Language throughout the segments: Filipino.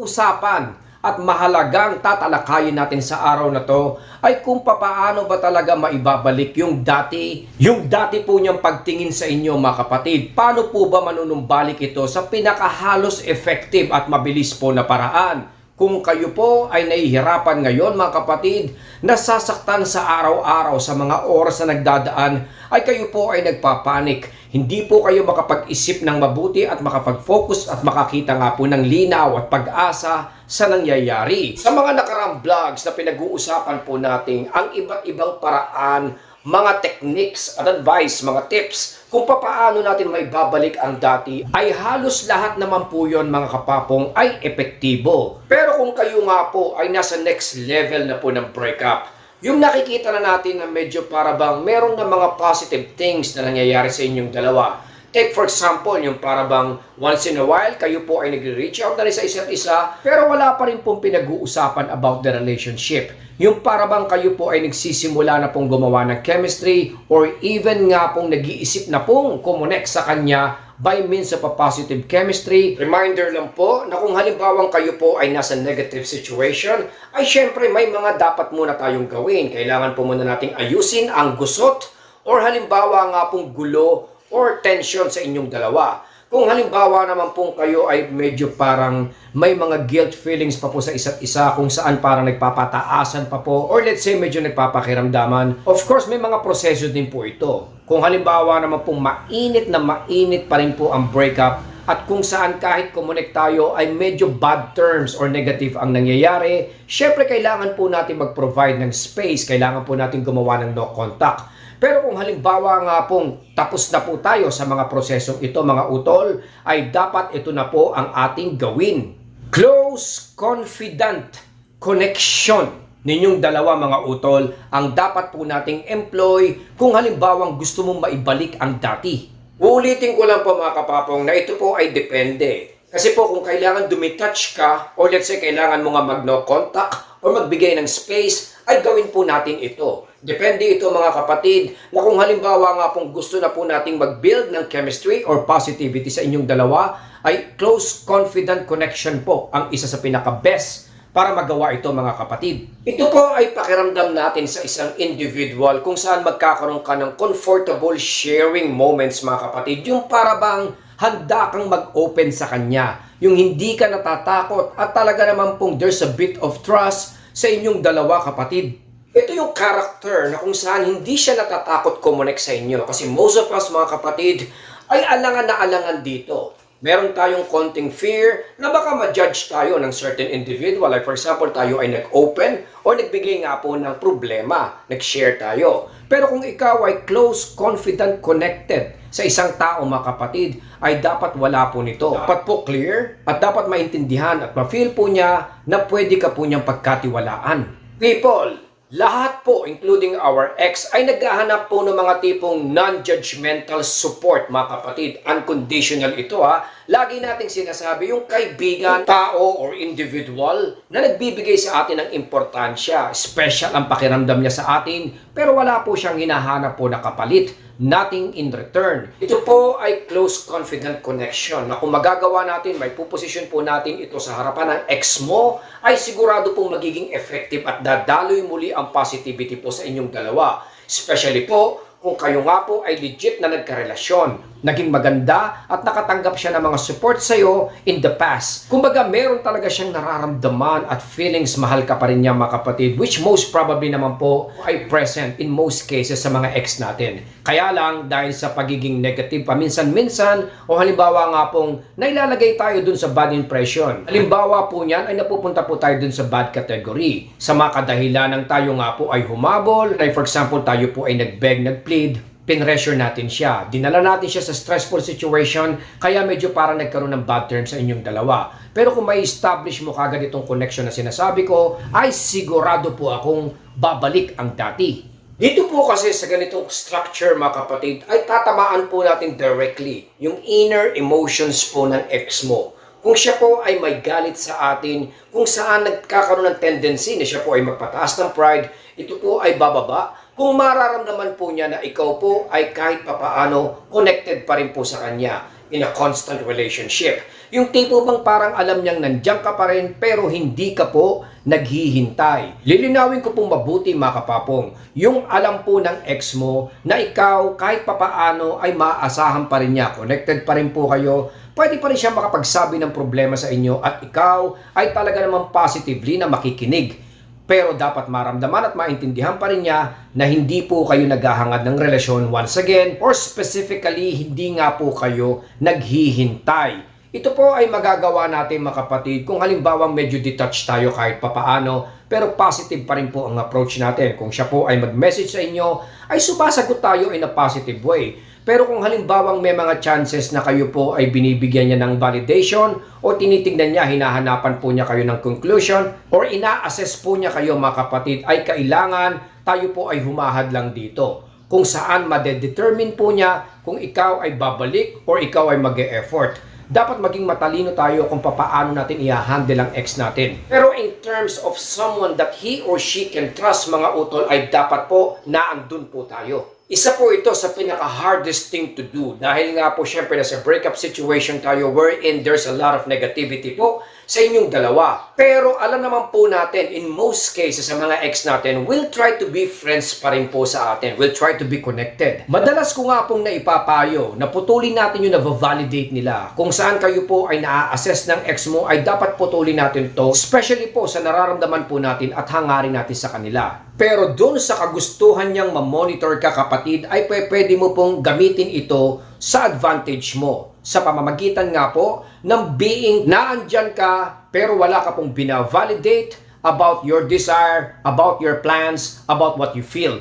usapan at mahalagang tatalakayin natin sa araw na to ay kung papaano ba talaga maibabalik yung dati, yung dati po niyang pagtingin sa inyo mga kapatid. Paano po ba manunumbalik ito sa pinakahalos effective at mabilis po na paraan? Kung kayo po ay nahihirapan ngayon mga kapatid, nasasaktan sa araw-araw sa mga oras na nagdadaan, ay kayo po ay nagpapanik. Hindi po kayo makapag-isip ng mabuti at makapag-focus at makakita nga po ng linaw at pag-asa sa nangyayari. Sa mga nakarang vlogs na pinag-uusapan po natin ang iba't ibang paraan mga techniques at advice, mga tips kung papaano natin may babalik ang dati ay halos lahat naman po yon mga kapapong ay epektibo. Pero kung kayo nga po ay nasa next level na po ng breakup, yung nakikita na natin na medyo para bang meron na mga positive things na nangyayari sa inyong dalawa. Take for example, yung para bang once in a while, kayo po ay nagre-reach out na rin sa isa't isa, pero wala pa rin pong pinag-uusapan about the relationship. Yung para bang kayo po ay nagsisimula na pong gumawa ng chemistry or even nga pong nag-iisip na pong kumonek sa kanya by means of a positive chemistry. Reminder lang po na kung halimbawang kayo po ay nasa negative situation, ay syempre may mga dapat muna tayong gawin. Kailangan po muna nating ayusin ang gusot or halimbawa nga pong gulo or tension sa inyong dalawa. Kung halimbawa naman pong kayo ay medyo parang may mga guilt feelings pa po sa isa't isa kung saan parang nagpapataasan pa po or let's say medyo nagpapakiramdaman, of course may mga proseso din po ito. Kung halimbawa naman pong mainit na mainit pa rin po ang breakup at kung saan kahit kumunik tayo ay medyo bad terms or negative ang nangyayari, syempre kailangan po natin mag-provide ng space, kailangan po natin gumawa ng no contact. Pero kung halimbawa nga pong tapos na po tayo sa mga prosesong ito mga utol, ay dapat ito na po ang ating gawin. Close, confident connection ninyong dalawa mga utol ang dapat po nating employ kung halimbawang gusto mong maibalik ang dati. Uulitin ko lang po mga kapapong na ito po ay depende. Kasi po kung kailangan dumitouch ka or let's say kailangan mo nga mag no contact or magbigay ng space, ay gawin po natin ito. Depende ito mga kapatid na kung halimbawa nga pong gusto na po nating mag-build ng chemistry or positivity sa inyong dalawa, ay close confident connection po ang isa sa pinaka-best para magawa ito mga kapatid. Ito po ay pakiramdam natin sa isang individual kung saan magkakaroon ka ng comfortable sharing moments mga kapatid. Yung para bang handa kang mag-open sa kanya. Yung hindi ka natatakot at talaga naman pong there's a bit of trust sa inyong dalawa kapatid. Ito yung character na kung saan hindi siya natatakot kumonek sa inyo. Kasi most of us mga kapatid ay alangan na alangan dito. Meron tayong konting fear na baka ma-judge tayo ng certain individual. Like for example, tayo ay nag-open o nagbigay nga po ng problema. Nag-share tayo. Pero kung ikaw ay close, confident, connected sa isang tao mga kapatid, ay dapat wala po nito. Dapat po clear at dapat maintindihan at ma-feel po niya na pwede ka po niyang pagkatiwalaan. People, lahat po, including our ex, ay naghahanap po ng mga tipong non-judgmental support, mga kapatid. Unconditional ito ha. Lagi nating sinasabi yung kaibigan, tao, or individual na nagbibigay sa atin ng importansya. Special ang pakiramdam niya sa atin, pero wala po siyang hinahanap po na kapalit nothing in return. Ito po ay close confident connection na kung magagawa natin, may puposition po natin ito sa harapan ng ex mo, ay sigurado pong magiging effective at dadaloy muli ang positivity po sa inyong dalawa. Especially po, kung kayo nga po ay legit na nagkarelasyon, naging maganda at nakatanggap siya ng mga support sa iyo in the past. Kumbaga, meron talaga siyang nararamdaman at feelings mahal ka pa rin niya mga kapatid, which most probably naman po ay present in most cases sa mga ex natin. Kaya lang, dahil sa pagiging negative paminsan-minsan o halimbawa nga pong nailalagay tayo dun sa bad impression. Halimbawa po niyan ay napupunta po tayo dun sa bad category. Sa mga kadahilan ng tayo nga po ay humabol, like for example tayo po ay nagbeg, nagplead, pinressure natin siya. Dinala natin siya sa stressful situation, kaya medyo parang nagkaroon ng bad terms sa inyong dalawa. Pero kung may establish mo kagad itong connection na sinasabi ko, ay sigurado po akong babalik ang dati. Dito po kasi sa ganitong structure mga kapatid, ay tatamaan po natin directly yung inner emotions po ng ex mo. Kung siya po ay may galit sa atin, kung saan nagkakaroon ng tendency na siya po ay magpataas ng pride, ito po ay bababa. Kung mararamdaman po niya na ikaw po ay kahit papaano connected pa rin po sa kanya in a constant relationship. Yung tipo bang parang alam niyang nandiyan ka pa rin pero hindi ka po naghihintay. Lilinawin ko pong mabuti mga kapapong, yung alam po ng ex mo na ikaw kahit papaano ay maaasahan pa rin niya, connected pa rin po kayo, pwede pa rin siya makapagsabi ng problema sa inyo at ikaw ay talaga naman positively na makikinig. Pero dapat maramdaman at maintindihan pa rin niya na hindi po kayo naghahangad ng relasyon once again or specifically hindi nga po kayo naghihintay. Ito po ay magagawa natin mga kapatid kung halimbawa medyo detached tayo kahit papaano pero positive pa rin po ang approach natin. Kung siya po ay mag-message sa inyo ay sumasagot tayo in a positive way. Pero kung halimbawang may mga chances na kayo po ay binibigyan niya ng validation o tinitingnan niya, hinahanapan po niya kayo ng conclusion or ina-assess po niya kayo mga kapatid ay kailangan tayo po ay humahad lang dito. Kung saan madedetermine po niya kung ikaw ay babalik or ikaw ay mag-e-effort dapat maging matalino tayo kung papaano natin i-handle ang ex natin. Pero in terms of someone that he or she can trust mga utol ay dapat po na andun po tayo. Isa po ito sa pinaka-hardest thing to do dahil nga po syempre nasa breakup situation tayo wherein there's a lot of negativity po sa inyong dalawa. Pero alam naman po natin, in most cases sa mga ex natin, we'll try to be friends pa rin po sa atin. We'll try to be connected. Madalas ko nga pong naipapayo na putulin natin yung na-validate nila. Kung saan kayo po ay na-assess ng ex mo, ay dapat putulin natin to, especially po sa nararamdaman po natin at hangarin natin sa kanila. Pero doon sa kagustuhan niyang ma-monitor ka kapatid, ay pwede mo pong gamitin ito sa advantage mo. Sa pamamagitan nga po ng being naandyan ka pero wala ka pong binavalidate about your desire, about your plans, about what you feel.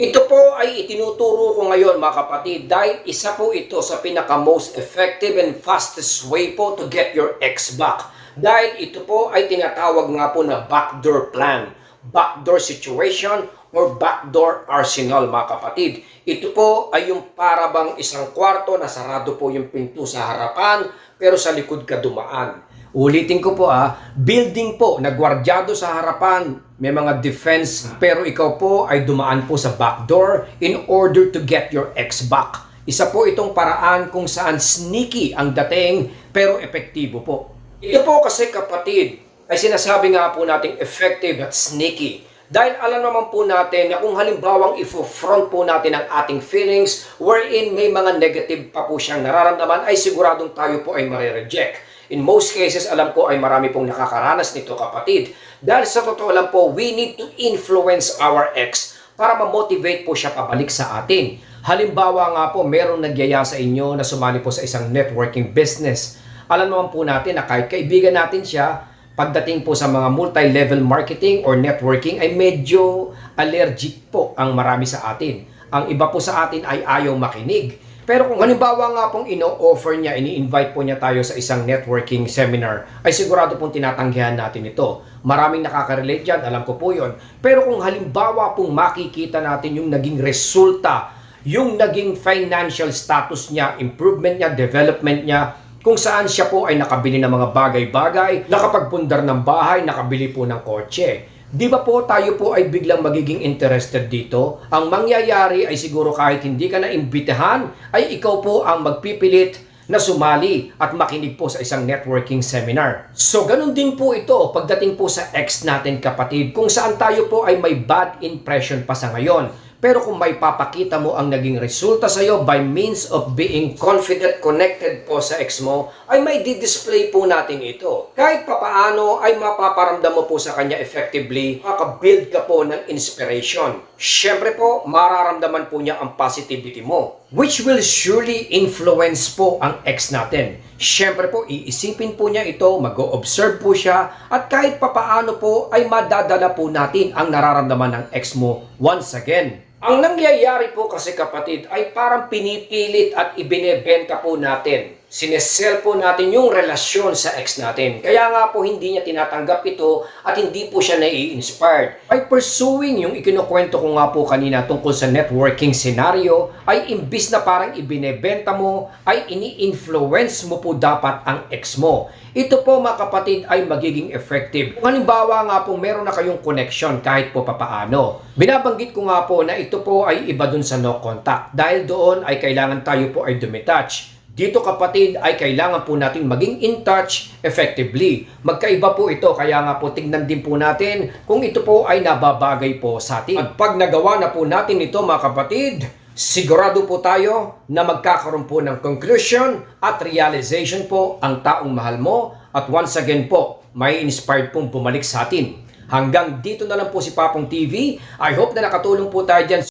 Ito po ay itinuturo ko ngayon mga kapatid dahil isa po ito sa pinaka most effective and fastest way po to get your ex back. Dahil ito po ay tinatawag nga po na backdoor plan, backdoor situation, or backdoor arsenal mga kapatid. Ito po ay yung parabang isang kwarto na sarado po yung pinto sa harapan pero sa likod ka dumaan. Ulitin ko po ah, building po na gwardyado sa harapan, may mga defense pero ikaw po ay dumaan po sa backdoor in order to get your ex back. Isa po itong paraan kung saan sneaky ang dating pero epektibo po. Ito po kasi kapatid ay sinasabi nga po nating effective at sneaky. Dahil alam naman po natin na kung halimbawang ifo-front po natin ang ating feelings wherein may mga negative pa po siyang nararamdaman ay siguradong tayo po ay marireject. In most cases, alam ko ay marami pong nakakaranas nito kapatid. Dahil sa totoo lang po, we need to influence our ex para ma-motivate po siya pabalik sa atin. Halimbawa nga po, merong nagyaya sa inyo na sumali po sa isang networking business. Alam naman po natin na kahit kaibigan natin siya, pagdating po sa mga multi-level marketing or networking ay medyo allergic po ang marami sa atin. Ang iba po sa atin ay ayaw makinig. Pero kung halimbawa nga pong ino-offer niya, ini-invite po niya tayo sa isang networking seminar, ay sigurado pong tinatanggihan natin ito. Maraming nakaka-relate dyan, alam ko po yon. Pero kung halimbawa pong makikita natin yung naging resulta, yung naging financial status niya, improvement niya, development niya, kung saan siya po ay nakabili ng mga bagay-bagay, nakapagpundar ng bahay, nakabili po ng kotse. Di ba po tayo po ay biglang magiging interested dito? Ang mangyayari ay siguro kahit hindi ka na imbitahan, ay ikaw po ang magpipilit na sumali at makinig po sa isang networking seminar. So ganun din po ito pagdating po sa ex natin kapatid kung saan tayo po ay may bad impression pa sa ngayon. Pero kung may papakita mo ang naging resulta sa iyo by means of being confident, connected po sa ex mo, ay may di-display po natin ito. Kahit papaano ay mapaparamdam mo po sa kanya effectively, makabuild ka po ng inspiration. Siyempre po, mararamdaman po niya ang positivity mo, which will surely influence po ang ex natin. Siyempre po, iisipin po niya ito, mag-observe po siya, at kahit papaano po ay madadala po natin ang nararamdaman ng ex mo once again. Ang nangyayari po kasi kapatid ay parang pinipilit at ibinebenta po natin. Sinesell po natin yung relasyon sa ex natin. Kaya nga po hindi niya tinatanggap ito at hindi po siya nai-inspired. By pursuing yung ikinukwento ko nga po kanina tungkol sa networking scenario ay imbis na parang ibinebenta mo ay ini-influence mo po dapat ang ex mo. Ito po mga kapatid ay magiging effective. Kung halimbawa nga po meron na kayong connection kahit po papaano. Binabanggit ko nga po na ito po ay iba dun sa no contact. Dahil doon ay kailangan tayo po ay dumitouch dito kapatid ay kailangan po natin maging in touch effectively. Magkaiba po ito kaya nga po tignan din po natin kung ito po ay nababagay po sa atin. At pag nagawa na po natin ito mga kapatid, sigurado po tayo na magkakaroon po ng conclusion at realization po ang taong mahal mo at once again po, may inspired pong bumalik sa atin. Hanggang dito na lang po si Papong TV. I hope na nakatulong po tayo dyan